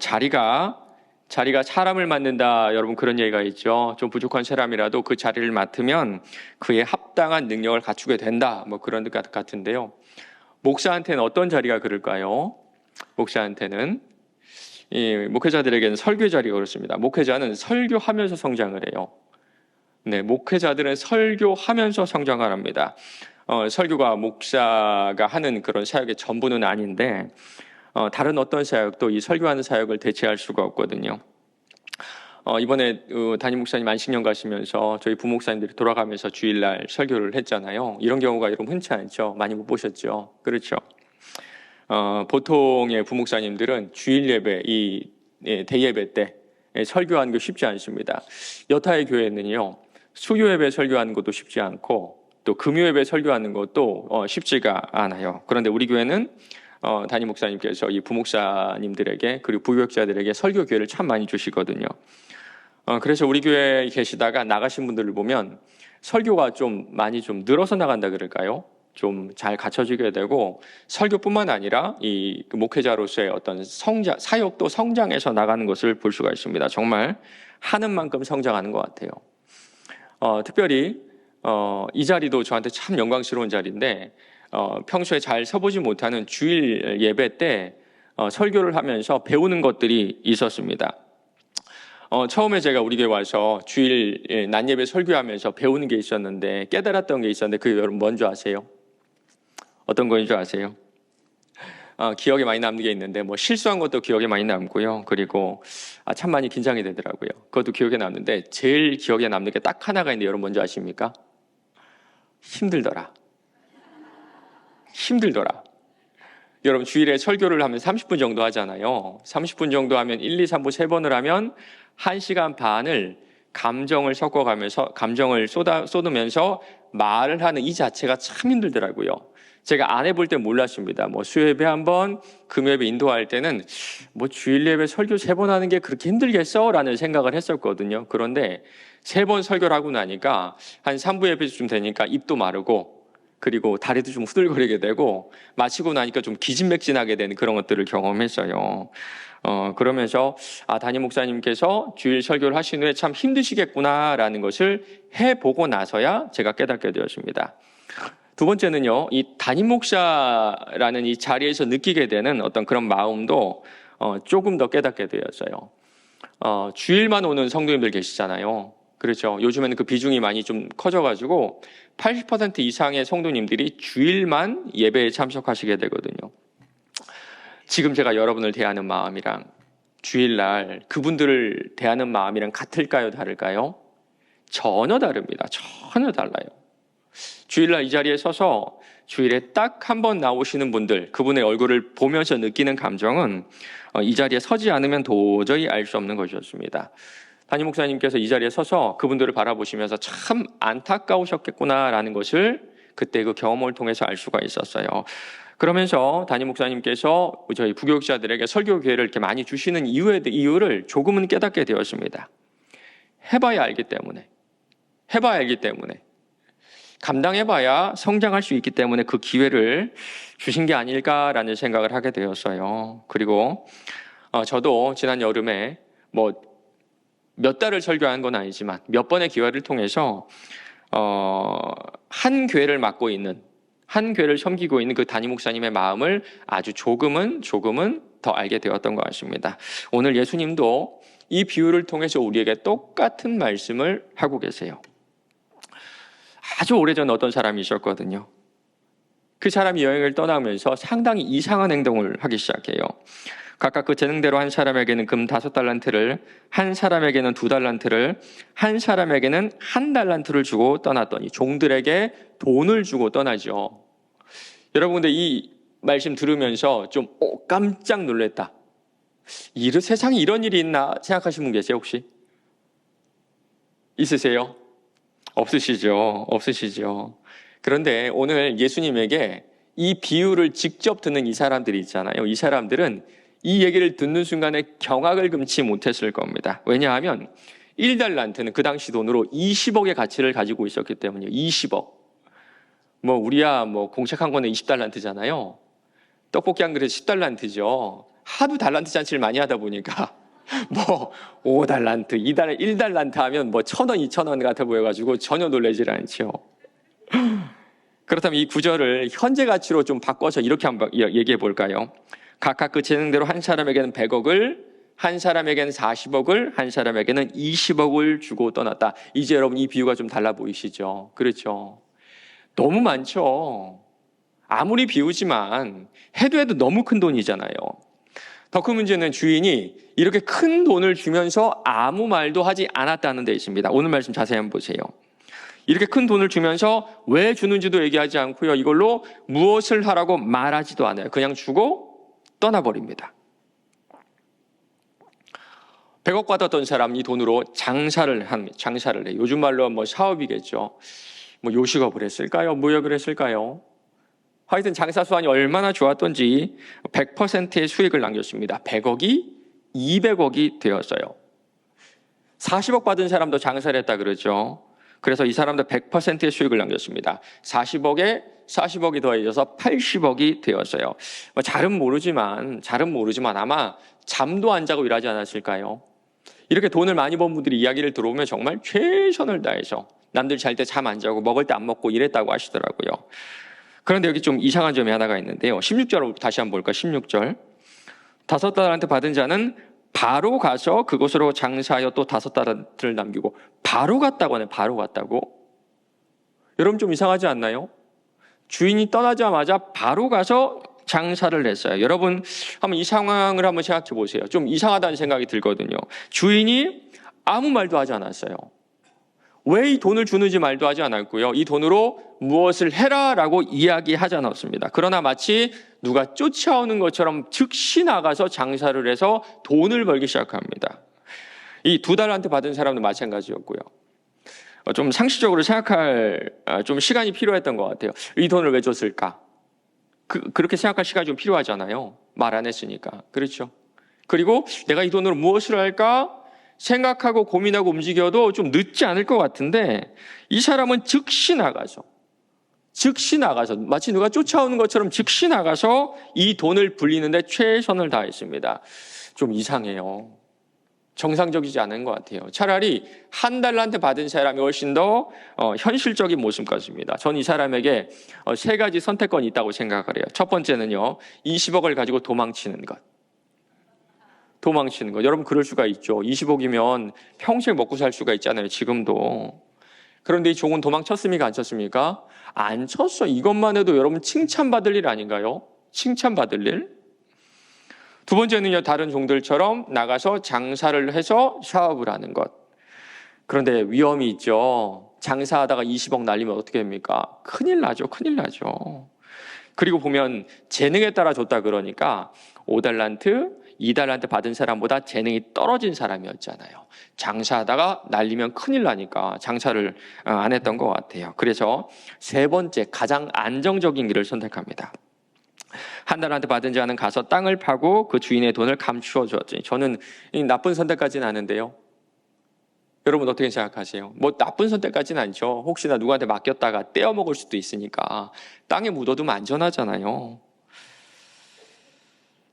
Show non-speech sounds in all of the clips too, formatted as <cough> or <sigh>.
자리가 자리가 사람을 맡는다 여러분 그런 얘기가 있죠. 좀 부족한 사람이라도 그 자리를 맡으면 그에 합당한 능력을 갖추게 된다. 뭐 그런 것 같- 같은데요. 목사한테는 어떤 자리가 그럴까요? 목사한테는 이 목회자들에게는 설교 자리가 그렇습니다. 목회자는 설교하면서 성장을 해요. 네, 목회자들은 설교하면서 성장을 합니다. 어, 설교가 목사가 하는 그런 사역의 전부는 아닌데 어, 다른 어떤 사역도 이 설교하는 사역을 대체할 수가 없거든요. 어, 이번에 어, 담임 목사님 안식년 가시면서 저희 부목사님들이 돌아가면서 주일날 설교를 했잖아요. 이런 경우가 여러분 흔치 않죠. 많이 못 보셨죠. 그렇죠. 어, 보통의 부목사님들은 주일 예배, 이 예, 대예배 때 예, 설교하는 게 쉽지 않습니다. 여타의 교회는요, 수요 예배 설교하는 것도 쉽지 않고 또 금요 예배 설교하는 것도 어, 쉽지가 않아요. 그런데 우리 교회는 어, 담임 목사님께서 이 부목사님들에게 그리고 부교육자들에게 설교 기회를 참 많이 주시거든요. 어, 그래서 우리 교회에 계시다가 나가신 분들을 보면 설교가 좀 많이 좀 늘어서 나간다 그럴까요? 좀 잘 갖춰지게 되고 설교뿐만 아니라 이그 목회자로서의 어떤 성장 사역도 성장해서 나가는 것을 볼 수가 있습니다. 정말 하는 만큼 성장하는 것 같아요. 어, 특별히 어, 이 자리도 저한테 참 영광스러운 자리인데 어, 평소에 잘 서보지 못하는 주일 예배 때 어, 설교를 하면서 배우는 것들이 있었습니다. 어, 처음에 제가 우리 교회 와서 주일 예, 낮 예배 설교하면서 배우는 게 있었는데 깨달았던 게 있었는데 그 여러분 뭔지 아세요? 어떤 거인 줄 아세요? 어, 기억에 많이 남는 게 있는데 뭐 실수한 것도 기억에 많이 남고요. 그리고 아, 참 많이 긴장이 되더라고요. 그것도 기억에 남는데 제일 기억에 남는 게 딱 하나가 있는데 여러분 뭔지 아십니까? 힘들더라. 힘들더라. 여러분 주일에 설교를 하면 30분 정도 하잖아요. 30분 정도 하면 1, 2, 3부 3번을 하면 1시간 반을 감정을 섞어가면서 감정을 쏟아, 쏟으면서 말을 하는 이 자체가 참 힘들더라고요. 제가 안 해볼 때 몰랐습니다. 뭐 수요예배 한 번, 금요예배 인도할 때는 뭐 주일 예배 설교 세 번 하는 게 그렇게 힘들겠어? 라는 생각을 했었거든요. 그런데 세 번 설교를 하고 나니까 한 3부 예배쯤 되니까 입도 마르고 그리고 다리도 좀 후들거리게 되고 마치고 나니까 좀 기진맥진하게 되는 그런 것들을 경험했어요. 어, 그러면서 아, 담임 목사님께서 주일 설교를 하신 후에 참 힘드시겠구나라는 것을 해보고 나서야 제가 깨닫게 되었습니다. 두 번째는요, 이 담임 목사라는 이 자리에서 느끼게 되는 어떤 그런 마음도 어, 조금 더 깨닫게 되었어요. 어, 주일만 오는 성도님들 계시잖아요. 그렇죠. 요즘에는 그 비중이 많이 좀 커져가지고 80% 이상의 성도님들이 주일만 예배에 참석하시게 되거든요. 지금 제가 여러분을 대하는 마음이랑 주일날 그분들을 대하는 마음이랑 같을까요? 다를까요? 전혀 다릅니다. 전혀 달라요. 주일날 이 자리에 서서 주일에 딱 한 번 나오시는 분들, 그분의 얼굴을 보면서 느끼는 감정은 어, 이 자리에 서지 않으면 도저히 알 수 없는 것이었습니다. 담임 목사님께서 이 자리에 서서 그분들을 바라보시면서 참 안타까우셨겠구나라는 것을 그때 그 경험을 통해서 알 수가 있었어요. 그러면서 담임 목사님께서 저희 부교육자들에게 설교 기회를 이렇게 많이 주시는 이유에 이유를 조금은 깨닫게 되었습니다. 해봐야 알기 때문에, 해봐야 알기 때문에, 감당해봐야 성장할 수 있기 때문에 그 기회를 주신 게 아닐까라는 생각을 하게 되었어요. 그리고 어, 저도 지난 여름에 뭐 몇 달을 설교한 건 아니지만 몇 번의 기회를 통해서 어, 한 교회를 맡고 있는 한 교회를 섬기고 있는 그 담임 목사님의 마음을 아주 조금은 조금은 더 알게 되었던 것 같습니다. 오늘 예수님도 이 비유를 통해서 우리에게 똑같은 말씀을 하고 계세요. 아주 오래전 어떤 사람이 있었거든요. 그 사람이 여행을 떠나면서 상당히 이상한 행동을 하기 시작해요. 각각 그 재능대로 한 사람에게는 금 다섯 달란트를, 한 사람에게는 두 달란트를, 한 사람에게는 한 달란트를 주고 떠났더니 종들에게 돈을 주고 떠나죠. 여러분들 이 말씀 들으면서 좀 어, 깜짝 놀랐다. 이 세상에 이런 일이 있나 생각하시는 분 계세요 혹시? 있으세요? 없으시죠? 없으시죠? 그런데 오늘 예수님에게 이 비유를 직접 듣는 이 사람들이 있잖아요. 이 사람들은 이 얘기를 듣는 순간에 경악을 금치 못했을 겁니다. 왜냐하면 1달란트는 그 당시 돈으로 20억의 가치를 가지고 있었기 때문이에요. 20억. 뭐 우리야 뭐 공책한 거는 20달란트잖아요. 떡볶이 한 그릇 10달란트죠. 하도 달란트 잔치를 많이 하다 보니까 <laughs> 뭐 5달란트, 2달, 1달란트 하면 뭐천 원, 이천 원 같아 보여 가지고 전혀 놀라질 않죠. <laughs> 그렇다면 이 구절을 현재 가치로 좀 바꿔서 이렇게 한번 얘기해 볼까요? 각각 그 재능대로 한 사람에게는 100억을, 한 사람에게는 40억을, 한 사람에게는 20억을 주고 떠났다. 이제 여러분 이 비유가 좀 달라 보이시죠? 그렇죠. 너무 많죠. 아무리 비우지만 해도 해도 너무 큰 돈이잖아요. 더 큰 문제는 주인이 이렇게 큰 돈을 주면서 아무 말도 하지 않았다는 데 있습니다. 오늘 말씀 자세히 한번 보세요. 이렇게 큰 돈을 주면서 왜 주는지도 얘기하지 않고요. 이걸로 무엇을 하라고 말하지도 않아요. 그냥 주고 떠나버립니다. 100억 받았던 사람 이 돈으로 장사를 합니다. 장사를 해. 요즘 말로 뭐 사업이겠죠. 뭐 요식업을 했을까요? 무역을 했을까요? 하여튼 장사 수완이 얼마나 좋았던지 100%의 수익을 남겼습니다. 100억이 200억이 되었어요. 40억 받은 사람도 장사를 했다 그러죠. 그래서 이 사람도 100%의 수익을 남겼습니다. 40억에 40억이 더해져서 80억이 되었어요. 뭐 잘은 모르지만 잘은 모르지만 아마 잠도 안 자고 일하지 않았을까요? 이렇게 돈을 많이 번 분들이 이야기를 들어오면 정말 최선을 다해서 남들 잘 때 잠 안 자고 먹을 때 안 먹고 일했다고 하시더라고요. 그런데 여기 좀 이상한 점이 하나가 있는데요. 16절 다시 한번 볼까? 16절. 다섯 달한테 받은 자는 바로 가서 그곳으로 장사하여 또 다섯 달을 남기고 바로 갔다고 하네. 바로 갔다고. 여러분 좀 이상하지 않나요? 주인이 떠나자마자 바로 가서 장사를 했어요. 여러분 한번 이 상황을 한번 생각해 보세요. 좀 이상하다는 생각이 들거든요. 주인이 아무 말도 하지 않았어요. 왜 이 돈을 주는지 말도 하지 않았고요. 이 돈으로 무엇을 해라라고 이야기하지 않았습니다. 그러나 마치 누가 쫓아오는 것처럼 즉시 나가서 장사를 해서 돈을 벌기 시작합니다. 이 두 달한테 받은 사람도 마찬가지였고요. 어, 좀 상식적으로 생각할 아, 좀 시간이 필요했던 것 같아요. 이 돈을 왜 줬을까? 그, 그렇게 생각할 시간이 좀 필요하잖아요. 말 안 했으니까. 그렇죠. 그리고 내가 이 돈으로 무엇을 할까? 생각하고 고민하고 움직여도 좀 늦지 않을 것 같은데 이 사람은 즉시 나가서 즉시 나가서 마치 누가 쫓아오는 것처럼 즉시 나가서 이 돈을 불리는데 최선을 다했습니다. 좀 이상해요. 정상적이지 않은 것 같아요. 차라리 한 달한테 받은 사람이 훨씬 더 어, 현실적인 모습 같습니다. 전 이 사람에게 어, 세 가지 선택권이 있다고 생각을 해요. 첫 번째는요, 20억을 가지고 도망치는 것. 도망치는 것. 여러분 그럴 수가 있죠. 20억이면 평생 먹고 살 수가 있잖아요. 지금도. 그런데 이 종은 도망쳤습니까? 안 쳤습니까? 안 쳤어. 이것만 해도 여러분 칭찬받을 일 아닌가요? 칭찬받을 일? 두 번째는요, 다른 종들처럼 나가서 장사를 해서 사업을 하는 것. 그런데 위험이 있죠. 장사하다가 20억 날리면 어떻게 됩니까? 큰일 나죠. 큰일 나죠. 그리고 보면 재능에 따라 줬다 그러니까 5달란트, 2달란트 받은 사람보다 재능이 떨어진 사람이었잖아요. 장사하다가 날리면 큰일 나니까 장사를 어, 안 했던 것 같아요. 그래서 세 번째 가장 안정적인 길을 선택합니다. 한 달한테 받은 자는 가서 땅을 파고 그 주인의 돈을 감추어 주었지. 저는 나쁜 선택까지는 아는데요. 여러분 어떻게 생각하세요? 뭐 나쁜 선택까지는 않죠. 혹시나 누구한테 맡겼다가 떼어 먹을 수도 있으니까 땅에 묻어두면 안전하잖아요.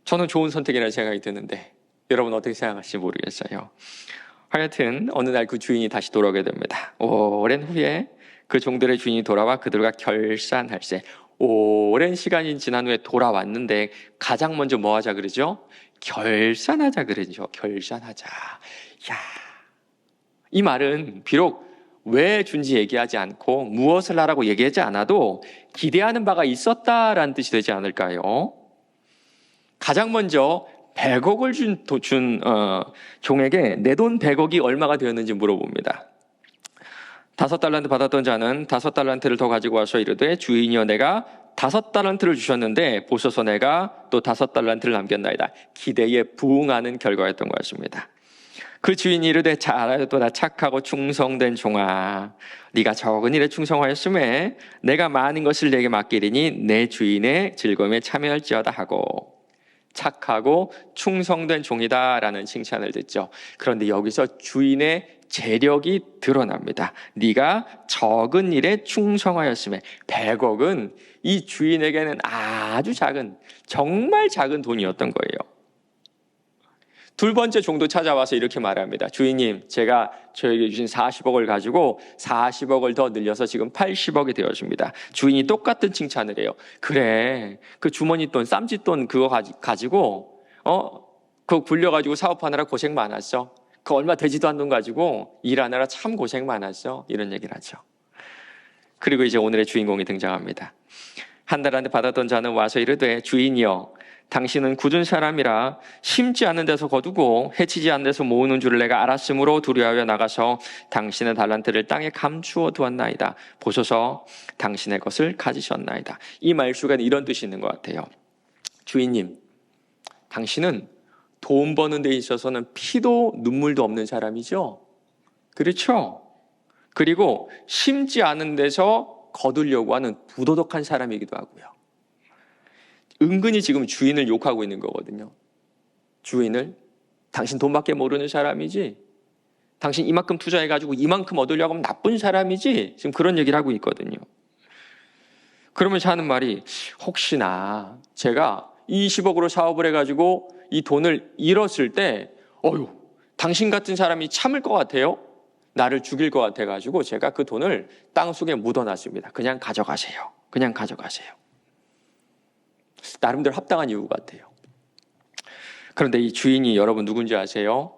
저는 좋은 선택이라는 생각이 드는데 여러분 어떻게 생각하실지 모르겠어요. 하여튼 어느 날 그 주인이 다시 돌아오게 됩니다. 오랜 후에 그 종들의 주인이 돌아와 그들과 결산할세. 오랜 시간이 지난 후에 돌아왔는데 가장 먼저 뭐 하자 그러죠? 결산하자 그러죠. 결산하자. 야. 이 말은 비록 왜 준지 얘기하지 않고 무엇을 하라고 얘기하지 않아도 기대하는 바가 있었다라는 뜻이 되지 않을까요? 가장 먼저 100억을 준, 준 어, 종에게 내 돈 100억이 얼마가 되었는지 물어봅니다. 다섯 달란트 받았던 자는 다섯 달란트를 더 가지고 와서 이르되 주인이여 내가 다섯 달란트를 주셨는데 보소서 내가 또 다섯 달란트를 남겼나이다. 기대에 부응하는 결과였던 것 같습니다. 그 주인이 이르되 잘하였도다 착하고 충성된 종아 네가 적은 일에 충성하였음에 내가 많은 것을 내게 맡기리니 내 주인의 즐거움에 참여할지어다 하고 착하고 충성된 종이다라는 칭찬을 듣죠. 그런데 여기서 주인의 재력이 드러납니다. 네가 적은 일에 충성하였음에 100억은 이 주인에게는 아주 작은 정말 작은 돈이었던 거예요. 둘 번째 종도 찾아와서 이렇게 말합니다. 주인님, 제가 저에게 주신 40억을 가지고 40억을 더 늘려서 지금 80억이 되었습니다. 주인이 똑같은 칭찬을 해요. 그래, 그 주머니 돈, 쌈짓돈 그거 가지, 가지고, 어, 그거 굴려가지고 사업하느라 고생 많았어. 그 얼마 되지도 않는 돈 가지고 일하느라 참 고생 많았어. 이런 얘기를 하죠. 그리고 이제 오늘의 주인공이 등장합니다. 한 달한테 받았던 자는 와서 이르되 주인이여 당신은 굳은 사람이라 심지 않는 데서 거두고 해치지 않는 데서 모으는 줄을 내가 알았으므로 두려워하여 나가서 당신의 달란트를 땅에 감추어 두었나이다. 보소서 당신의 것을 가지셨나이다. 이 말수가 이런 뜻이 있는 것 같아요. 주인님, 당신은 돈 버는 데 있어서는 피도 눈물도 없는 사람이죠. 그렇죠? 그리고 심지 않은 데서 거두려고 하는 부도덕한 사람이기도 하고요. 은근히 지금 주인을 욕하고 있는 거거든요. 주인을 당신 돈밖에 모르는 사람이지. 당신 이만큼 투자해가지고 이만큼 얻으려고 하면 나쁜 사람이지. 지금 그런 얘기를 하고 있거든요. 그러면서 하는 말이 혹시나 제가 20억으로 사업을 해가지고 이 돈을 잃었을 때, 어휴, 당신 같은 사람이 참을 것 같아요? 나를 죽일 것 같아가지고 제가 그 돈을 땅 속에 묻어놨습니다. 그냥 가져가세요. 그냥 가져가세요. 나름대로 합당한 이유 같아요. 그런데 이 주인이 여러분 누군지 아세요?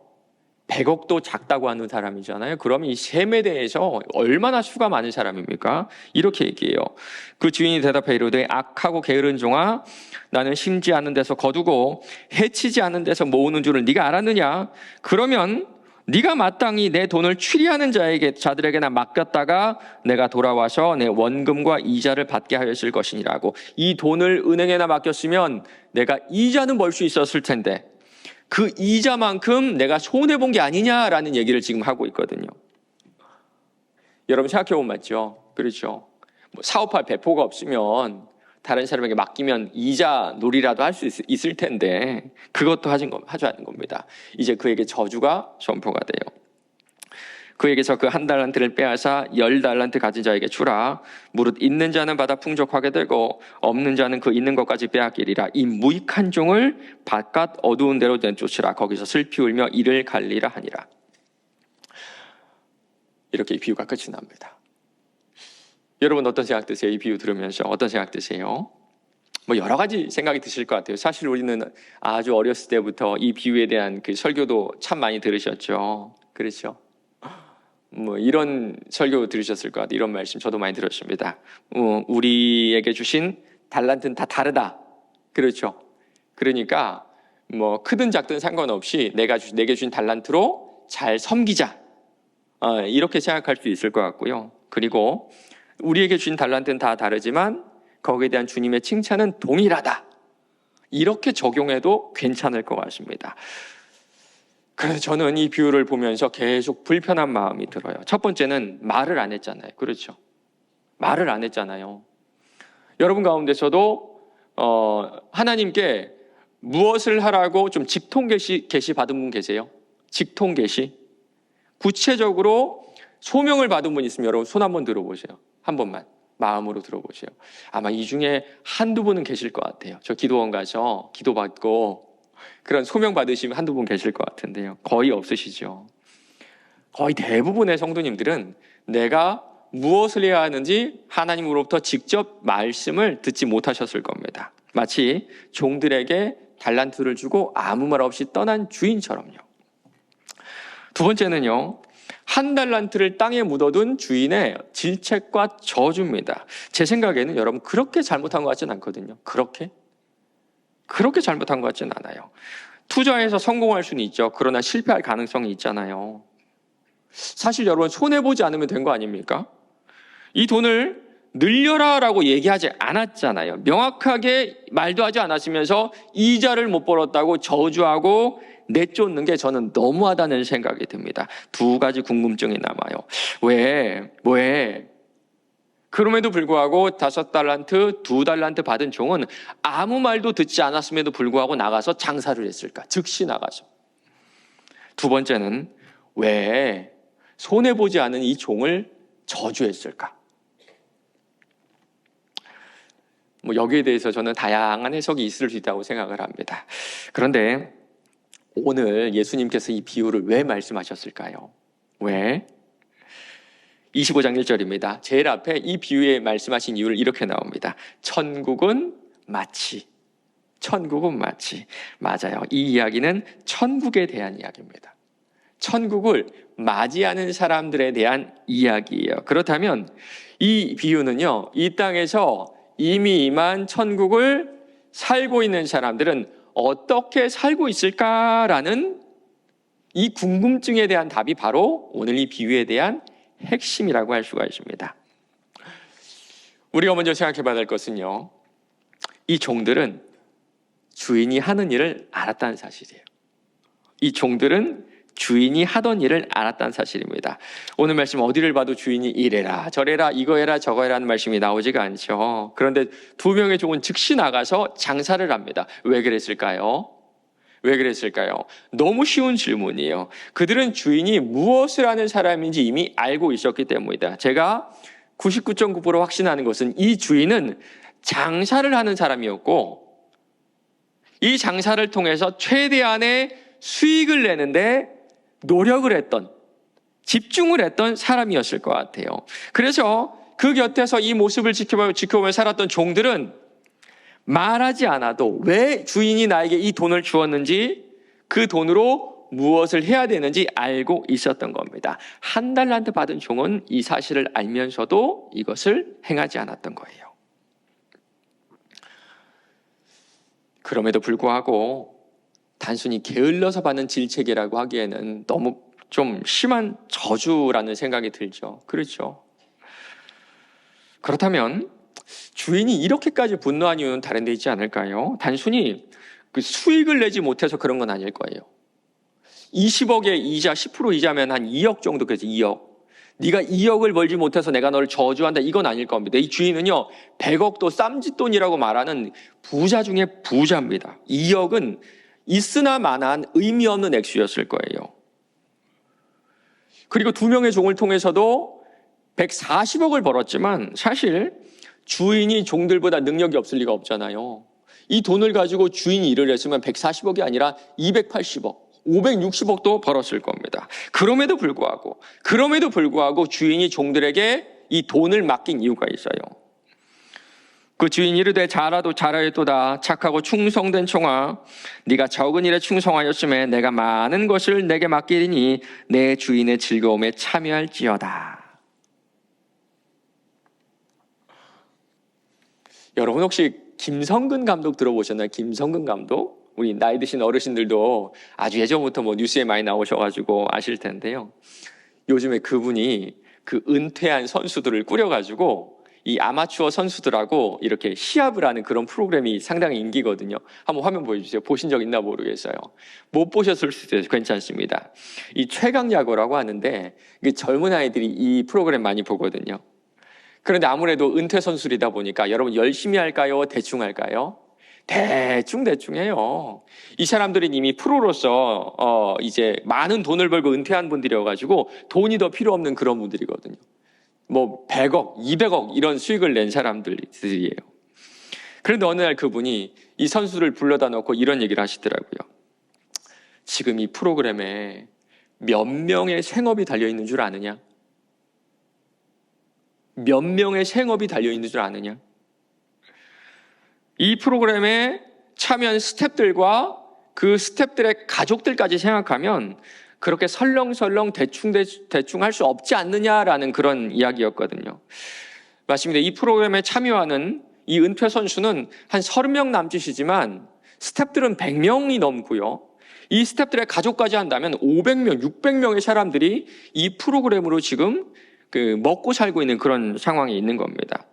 100억도 작다고 하는 사람이잖아요. 그러면 이 셈에 대해서 얼마나 수가 많은 사람입니까? 이렇게 얘기해요. 그 주인이 대답해 이르되 악하고 게으른 종아 나는 심지 않는 데서 거두고 해치지 않는 데서 모으는 줄을 네가 알았느냐? 그러면 네가 마땅히 내 돈을 취리하는 자에게 자들에게나 맡겼다가 내가 돌아와서 내 원금과 이자를 받게 하였을 것이니라고 이 돈을 은행에나 맡겼으면 내가 이자는 벌 수 있었을 텐데 그 이자만큼 내가 손해 본 게 아니냐라는 얘기를 지금 하고 있거든요. 여러분 생각해 보면 맞죠? 그렇죠. 뭐 사업할 배포가 없으면 다른 사람에게 맡기면 이자 놀이라도 할 수 있을 텐데 그것도 하진 거, 하지 않은 겁니다. 이제 그에게 저주가 선포가 돼요. 그에게서 그 한 달란트를 빼앗아 열 달란트 가진 자에게 주라. 무릇 있는 자는 받아 풍족하게 되고 없는 자는 그 있는 것까지 빼앗기리라. 이 무익한 종을 바깥 어두운 데로 내쫓으라. 거기서 슬피 울며 이를 갈리라 하니라. 이렇게 이 비유가 끝이 납니다. 여러분 어떤 생각 드세요? 이 비유 들으면서 어떤 생각 드세요? 뭐 여러 가지 생각이 드실 것 같아요. 사실 우리는 아주 어렸을 때부터 이 비유에 대한 그 설교도 참 많이 들으셨죠. 그렇죠? 뭐 이런 설교 들으셨을 것 같아요. 이런 말씀 저도 많이 들었습니다. 어, 우리에게 주신 달란트는 다 다르다. 그렇죠? 그러니까 뭐 크든 작든 상관없이 내가 주, 내게 주신 달란트로 잘 섬기자. 어, 이렇게 생각할 수 있을 것 같고요. 그리고 우리에게 주신 달란트는 다 다르지만 거기에 대한 주님의 칭찬은 동일하다. 이렇게 적용해도 괜찮을 것 같습니다. 그래서 저는 이 비유를 보면서 계속 불편한 마음이 들어요. 첫 번째는 말을 안 했잖아요. 그렇죠? 말을 안 했잖아요. 여러분 가운데서도 어, 하나님께 무엇을 하라고 좀 직통 계시, 계시 받은 분 계세요? 직통 계시? 구체적으로 소명을 받은 분 있으면 여러분 손 한번 들어보세요. 한 번만 마음으로 들어보세요. 아마 이 중에 한두 분은 계실 것 같아요. 저 기도원 가서 기도받고 그런 소명 받으시면 한두 분 계실 것 같은데요. 거의 없으시죠. 거의 대부분의 성도님들은 내가 무엇을 해야 하는지 하나님으로부터 직접 말씀을 듣지 못하셨을 겁니다. 마치 종들에게 달란트를 주고 아무 말 없이 떠난 주인처럼요. 두 번째는요, 한 달란트를 땅에 묻어둔 주인의 질책과 저주입니다. 제 생각에는 여러분 그렇게 잘못한 것 같지는 않거든요. 그렇게? 그렇게 잘못한 것 같지는 않아요. 투자해서 성공할 수는 있죠. 그러나 실패할 가능성이 있잖아요. 사실 여러분 손해보지 않으면 된 거 아닙니까? 이 돈을 늘려라 라고 얘기하지 않았잖아요. 명확하게 말도 하지 않았으면서 이자를 못 벌었다고 저주하고 내쫓는 게 저는 너무하다는 생각이 듭니다. 두 가지 궁금증이 남아요. 왜, 왜, 그럼에도 불구하고 다섯 달란트, 두 달란트 받은 종은 아무 말도 듣지 않았음에도 불구하고 나가서 장사를 했을까? 즉시 나가서. 두 번째는 왜 손해보지 않은 이 종을 저주했을까? 뭐 여기에 대해서 저는 다양한 해석이 있을 수 있다고 생각을 합니다. 그런데 오늘 예수님께서 이 비유를 왜 말씀하셨을까요? 왜? 25장 1절입니다. 제일 앞에 이 비유에 말씀하신 이유를 이렇게 나옵니다. 천국은 마치. 천국은 마치. 맞아요. 이 이야기는 천국에 대한 이야기입니다. 천국을 맞이하는 사람들에 대한 이야기예요. 그렇다면 이 비유는요, 이 땅에서 이미 임한 천국을 살고 있는 사람들은 어떻게 살고 있을까라는 이 궁금증에 대한 답이 바로 오늘 이 비유에 대한 핵심이라고 할 수가 있습니다. 우리가 먼저 생각해 봐야 될 것은요, 이 종들은 주인이 하는 일을 알았다는 사실이에요. 이 종들은 주인이 하던 일을 알았다는 사실입니다. 오늘 말씀 어디를 봐도 주인이 이래라 저래라 이거 해라 저거 해라는 말씀이 나오지가 않죠. 그런데 두 명의 종은 즉시 나가서 장사를 합니다. 왜 그랬을까요? 왜 그랬을까요? 너무 쉬운 질문이에요. 그들은 주인이 무엇을 하는 사람인지 이미 알고 있었기 때문이다. 제가 99.9% 확신하는 것은 이 주인은 장사를 하는 사람이었고 이 장사를 통해서 최대한의 수익을 내는데 노력을 했던 집중을 했던 사람이었을 것 같아요. 그래서 그 곁에서 이 모습을 지켜보며, 지켜보며 살았던 종들은 말하지 않아도 왜 주인이 나에게 이 돈을 주었는지 그 돈으로 무엇을 해야 되는지 알고 있었던 겁니다. 한 달란트 받은 종은 이 사실을 알면서도 이것을 행하지 않았던 거예요. 그럼에도 불구하고 단순히 게을러서 받는 질책이라고 하기에는 너무 좀 심한 저주라는 생각이 들죠. 그렇죠. 그렇다면 주인이 이렇게까지 분노한 이유는 다른 데 있지 않을까요? 단순히 그 수익을 내지 못해서 그런 건 아닐 거예요. 20억의 이자 10% 이자면 한 2억 정도 그죠 2억. 네가 2억을 벌지 못해서 내가 너를 저주한다 이건 아닐 겁니다. 이 주인은요 100억도 쌈짓돈이라고 말하는 부자 중에 부자입니다. 2억은 있으나 마나한 의미 없는 액수였을 거예요. 그리고 두 명의 종을 통해서도 140억을 벌었지만 사실 주인이 종들보다 능력이 없을 리가 없잖아요. 이 돈을 가지고 주인이 일을 했으면 140억이 아니라 280억, 560억도 벌었을 겁니다. 그럼에도 불구하고, 그럼에도 불구하고 주인이 종들에게 이 돈을 맡긴 이유가 있어요. 그 주인 이르되 잘하도 잘하였도다. 착하고 충성된 총아 네가 적은 일에 충성하였음에 내가 많은 것을 내게 맡기리니 내 주인의 즐거움에 참여할지어다. 여러분 혹시 김성근 감독 들어보셨나요? 김성근 감독? 우리 나이 드신 어르신들도 아주 예전부터 뭐 뉴스에 많이 나오셔가지고 아실 텐데요. 요즘에 그분이 그 은퇴한 선수들을 꾸려가지고 이 아마추어 선수들하고 이렇게 시합을 하는 그런 프로그램이 상당히 인기거든요. 한번 화면 보여주세요. 보신 적 있나 모르겠어요. 못 보셨을 수도 있어요. 괜찮습니다. 이 최강 야구라고 하는데 젊은 아이들이 이 프로그램 많이 보거든요. 그런데 아무래도 은퇴 선수이다 보니까 여러분 열심히 할까요? 대충 할까요? 대충 대충 해요. 이 사람들은 이미 프로로서 어 이제 많은 돈을 벌고 은퇴한 분들이어 가지고 돈이 더 필요 없는 그런 분들이거든요. 뭐 100억, 200억 이런 수익을 낸 사람들이에요. 그런데 어느 날 그분이 이 선수를 불러다 놓고 이런 얘기를 하시더라고요. 지금 이 프로그램에 몇 명의 생업이 달려 있는 줄 아느냐? 몇 명의 생업이 달려 있는 줄 아느냐? 이 프로그램에 참여한 스탭들과 그 스탭들의 가족들까지 생각하면 그렇게 설렁설렁 대충 대충 할 수 없지 않느냐라는 그런 이야기였거든요. 맞습니다. 이 프로그램에 참여하는 이 은퇴 선수는 한 30명 남짓이지만 스탭들은 100명이 넘고요. 이 스탭들의 가족까지 한다면 500명, 600명의 사람들이 이 프로그램으로 지금 그 먹고 살고 있는 그런 상황이 있는 겁니다.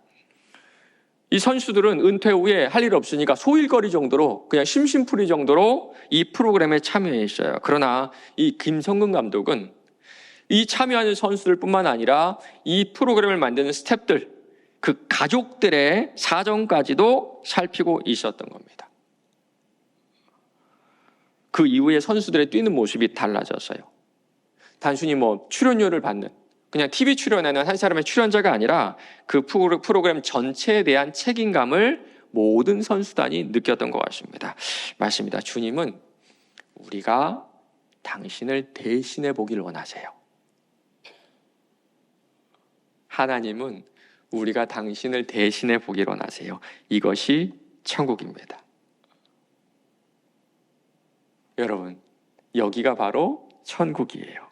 이 선수들은 은퇴 후에 할 일 없으니까 소일거리 정도로 그냥 심심풀이 정도로 이 프로그램에 참여해 있어요. 그러나 이 김성근 감독은 이 참여하는 선수들 뿐만 아니라 이 프로그램을 만드는 스탭들 그 가족들의 사정까지도 살피고 있었던 겁니다. 그 이후에 선수들의 뛰는 모습이 달라졌어요. 단순히 뭐 출연료를 받는 그냥 TV 출연하는 한 사람의 출연자가 아니라 그 프로그램 전체에 대한 책임감을 모든 선수단이 느꼈던 것 같습니다. 맞습니다. 주님은 우리가 당신을 대신해 보길 원하세요. 하나님은 우리가 당신을 대신해 보길 원하세요. 이것이 천국입니다. 여러분, 여기가 바로 천국이에요.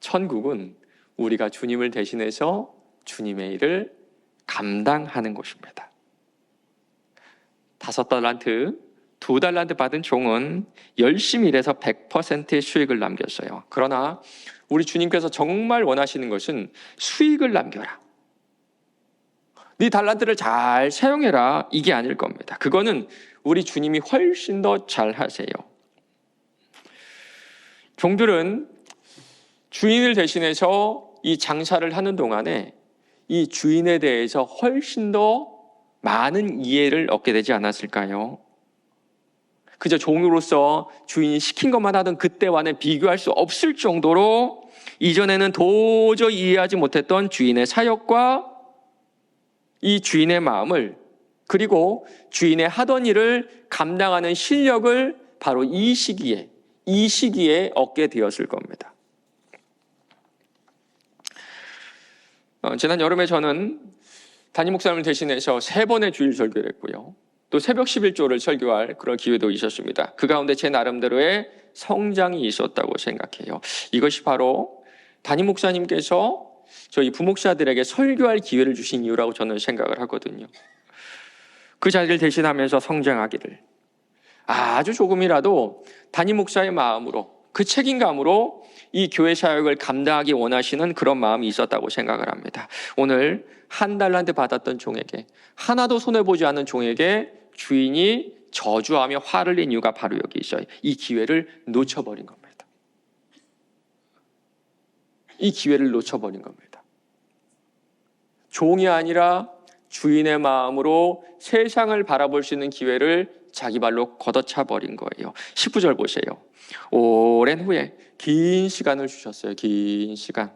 천국은 우리가 주님을 대신해서 주님의 일을 감당하는 곳입니다. 다섯 달란트, 두 달란트 받은 종은 열심히 일해서 100%의 수익을 남겼어요. 그러나 우리 주님께서 정말 원하시는 것은 수익을 남겨라. 네 달란트를 잘 사용해라. 이게 아닐 겁니다. 그거는 우리 주님이 훨씬 더 잘 하세요. 종들은 주인을 대신해서 이 장사를 하는 동안에 이 주인에 대해서 훨씬 더 많은 이해를 얻게 되지 않았을까요? 그저 종으로서 주인이 시킨 것만 하던 그때와는 비교할 수 없을 정도로 이전에는 도저히 이해하지 못했던 주인의 사역과 이 주인의 마음을 그리고 주인의 하던 일을 감당하는 실력을 바로 이 시기에 이 시기에 얻게 되었을 겁니다. 어, 지난 여름에 저는 담임 목사님을 대신해서 세 번의 주일 설교를 했고요. 또 새벽 11조를 설교할 그런 기회도 있었습니다. 그 가운데 제 나름대로의 성장이 있었다고 생각해요. 이것이 바로 담임 목사님께서 저희 부목사들에게 설교할 기회를 주신 이유라고 저는 생각을 하거든요. 그 자리를 대신하면서 성장하기를 아주 조금이라도 담임 목사의 마음으로 그 책임감으로 이 교회 사역을 감당하기 원하시는 그런 마음이 있었다고 생각을 합니다. 오늘 한 달란트 받았던 종에게 하나도 손해 보지 않는 종에게 주인이 저주하며 화를 낸 이유가 바로 여기 있어요. 이 기회를 놓쳐버린 겁니다. 이 기회를 놓쳐버린 겁니다. 종이 아니라 주인의 마음으로 세상을 바라볼 수 있는 기회를 자기 발로 걷어차 버린 거예요. 19절 보세요. 오랜 후에 긴 시간을 주셨어요. 긴 시간.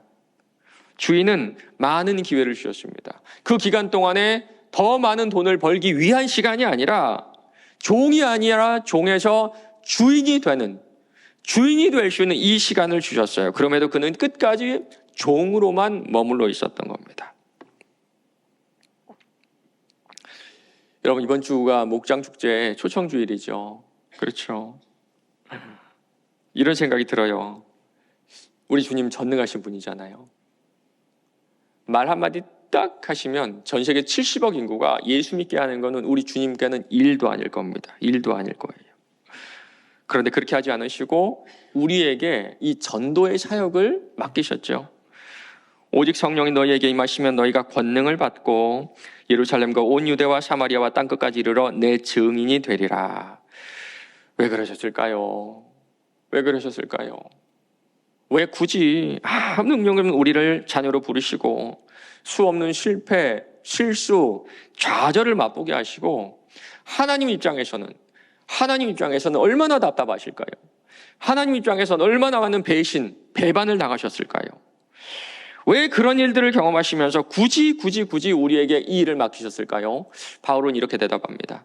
주인은 많은 기회를 주셨습니다. 그 기간 동안에 더 많은 돈을 벌기 위한 시간이 아니라 종이 아니라 종에서 주인이 되는 주인이 될 수 있는 이 시간을 주셨어요. 그럼에도 그는 끝까지 종으로만 머물러 있었던 겁니다. 여러분 이번 주가 목장 축제 초청 주일이죠. 그렇죠. 이런 생각이 들어요. 우리 주님 전능하신 분이잖아요. 말 한마디 딱 하시면 전 세계 70억 인구가 예수 믿게 하는 것은 우리 주님께는 일도 아닐 겁니다. 일도 아닐 거예요. 그런데 그렇게 하지 않으시고 우리에게 이 전도의 사역을 맡기셨죠. 오직 성령이 너희에게 임하시면 너희가 권능을 받고 예루살렘과 온 유대와 사마리아와 땅 끝까지 이르러 내 증인이 되리라. 왜 그러셨을까요? 왜 그러셨을까요? 왜 굳이 아무 능력 없는 우리를 자녀로 부르시고 수 없는 실패, 실수, 좌절을 맛보게 하시고 하나님 입장에서는 하나님 입장에서는 얼마나 답답하실까요? 하나님 입장에서는 얼마나 많은 배신, 배반을 당하셨을까요? 왜 그런 일들을 경험하시면서 굳이 굳이 굳이 우리에게 이 일을 맡기셨을까요? 바울은 이렇게 대답합니다.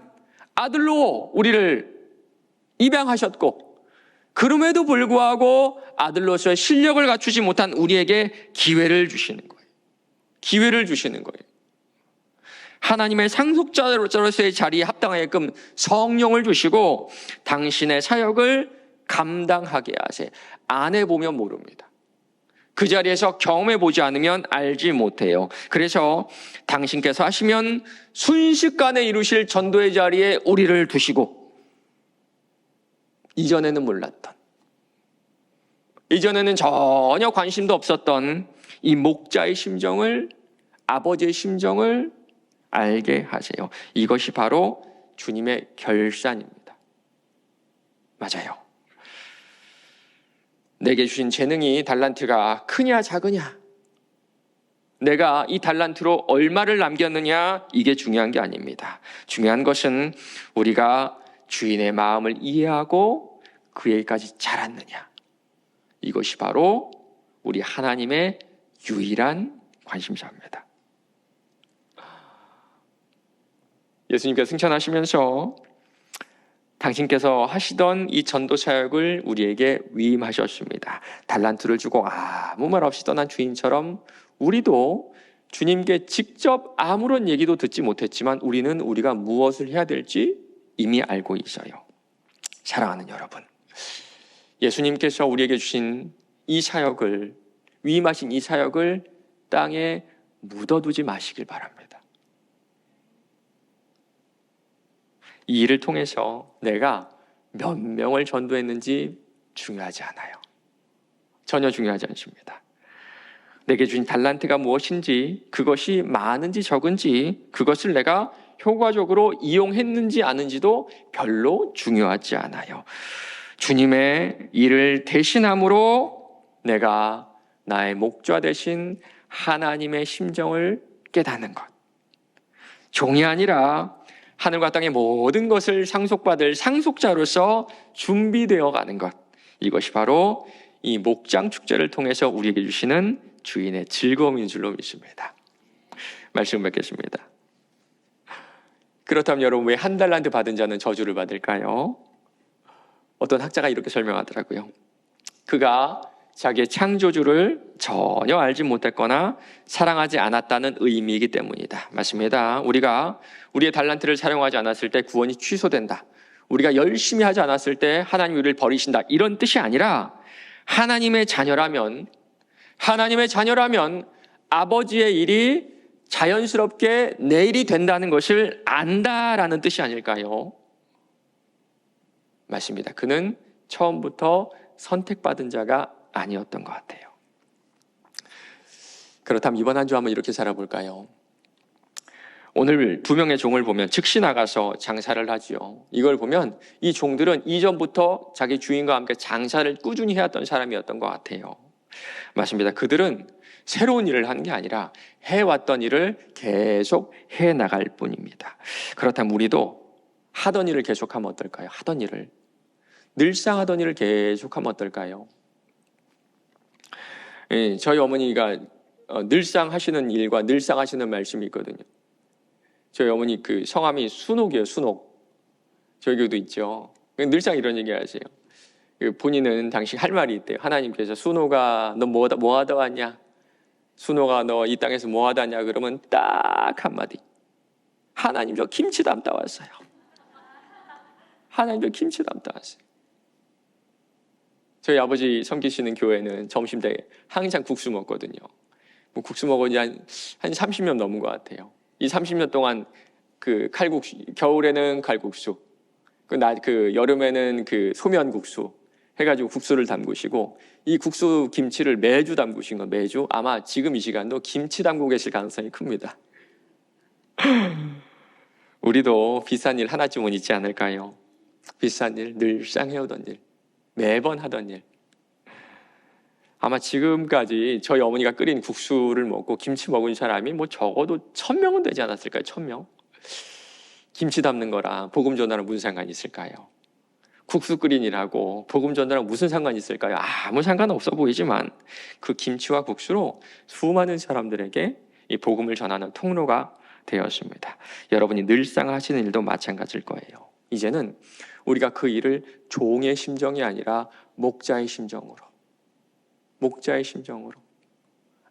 아들로 우리를 입양하셨고 그럼에도 불구하고 아들로서의 실력을 갖추지 못한 우리에게 기회를 주시는 거예요. 기회를 주시는 거예요. 하나님의 상속자로서의 자리에 합당하게끔 성령을 주시고 당신의 사역을 감당하게 하세요. 안 해보면 모릅니다. 그 자리에서 경험해 보지 않으면 알지 못해요. 그래서 당신께서 하시면 순식간에 이루실 전도의 자리에 우리를 두시고 이전에는 몰랐던 이전에는 전혀 관심도 없었던 이 목자의 심정을 아버지의 심정을 알게 하세요. 이것이 바로 주님의 결산입니다. 맞아요. 내게 주신 재능이 달란트가 크냐 작으냐 내가 이 달란트로 얼마를 남겼느냐 이게 중요한 게 아닙니다. 중요한 것은 우리가 주인의 마음을 이해하고 그에게까지 자랐느냐 이것이 바로 우리 하나님의 유일한 관심사입니다. 예수님께서 승천하시면서 당신께서 하시던 이 전도 사역을 우리에게 위임하셨습니다. 달란트를 주고 아무 말 없이 떠난 주인처럼 우리도 주님께 직접 아무런 얘기도 듣지 못했지만 우리는 우리가 무엇을 해야 될지 이미 알고 있어요. 사랑하는 여러분, 예수님께서 우리에게 주신 이 사역을 위임하신 이 사역을 땅에 묻어두지 마시길 바랍니다. 이 일을 통해서 내가 몇 명을 전도했는지 중요하지 않아요. 전혀 중요하지 않습니다. 내게 주신 달란트가 무엇인지, 그것이 많은지 적은지, 그것을 내가 효과적으로 이용했는지 아는지도 별로 중요하지 않아요. 주님의 일을 대신함으로 내가 나의 목자 대신 하나님의 심정을 깨닫는 것. 종이 아니라 하늘과 땅의 모든 것을 상속받을 상속자로서 준비되어 가는 것. 이것이 바로 이 목장 축제를 통해서 우리에게 주시는 주인의 즐거움인 줄로 믿습니다. 말씀 뵙겠습니다. 그렇다면 여러분 왜 한 달란트 받은 자는 저주를 받을까요? 어떤 학자가 이렇게 설명하더라고요. 그가 자기의 창조주를 전혀 알지 못했거나 사랑하지 않았다는 의미이기 때문이다. 맞습니다. 우리가 우리의 달란트를 사용하지 않았을 때 구원이 취소된다. 우리가 열심히 하지 않았을 때 하나님 우리를 버리신다. 이런 뜻이 아니라 하나님의 자녀라면 하나님의 자녀라면 아버지의 일이 자연스럽게 내 일이 된다는 것을 안다라는 뜻이 아닐까요? 맞습니다. 그는 처음부터 선택받은 자가 아니었던 것 같아요. 그렇다면 이번 한 주 한번 이렇게 살아볼까요? 오늘 두 명의 종을 보면 즉시 나가서 장사를 하지요. 이걸 보면 이 종들은 이전부터 자기 주인과 함께 장사를 꾸준히 해왔던 사람이었던 것 같아요. 맞습니다. 그들은 새로운 일을 하는 게 아니라 해왔던 일을 계속 해 나갈 뿐입니다. 그렇다면 우리도 하던 일을 계속하면 어떨까요? 하던 일을 늘상 하던 일을 계속하면 어떨까요? 예, 저희 어머니가 어, 늘상 하시는 일과 늘상 하시는 말씀이 있거든요. 저희 어머니 그 성함이 순옥이에요, 순옥. 저희 교도 있죠. 늘상 이런 얘기 하세요. 그 본인은 당시 할 말이 있대요. 하나님께서 순호가 너 뭐, 뭐 하다 왔냐? 순호가 너 이 땅에서 뭐 하다 왔냐? 그러면 딱 한마디. 하나님 저 김치 담다 왔어요. 하나님 저 김치 담다 왔어요. 저희 아버지 섬기시는 교회는 점심 때 항상 국수 먹거든요. 뭐 국수 먹은 지한 한 30년 넘은 것 같아요. 이 30년 동안 그 칼국수, 겨울에는 칼국수, 그, 나, 그 여름에는 그 소면국수 해가지고 국수를 담그시고 이 국수 김치를 매주 담그신 거 매주 아마 지금 이 시간도 김치 담고 계실 가능성이 큽니다. 우리도 비싼 일 하나쯤은 있지 않을까요? 비싼 일, 늘상 해오던 일, 매번 하던 일. 아마 지금까지 저희 어머니가 끓인 국수를 먹고 김치 먹은 사람이 뭐 적어도 천 명은 되지 않았을까요? 천 명? 김치 담는 거랑 복음 전하랑 무슨 상관이 있을까요? 국수 끓인 일하고 복음 전하랑 무슨 상관이 있을까요? 아무 상관 없어 보이지만 그 김치와 국수로 수많은 사람들에게 이 복음을 전하는 통로가 되었습니다. 여러분이 늘상 하시는 일도 마찬가지일 거예요. 이제는 우리가 그 일을 종의 심정이 아니라 목자의 심정으로 목자의 심정으로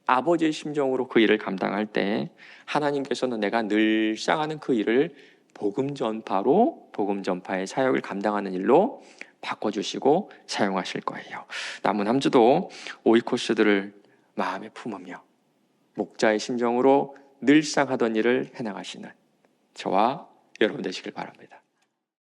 아버지의 심정으로 그 일을 감당할 때 하나님께서는 내가 늘상 하는 그 일을 복음 전파로 복음 전파의 사역을 감당하는 일로 바꿔주시고 사용하실 거예요. 남은 한 주도 오이코스들을 마음에 품으며 목자의 심정으로 늘상 하던 일을 해나가시는 저와 여러분 되시길 바랍니다.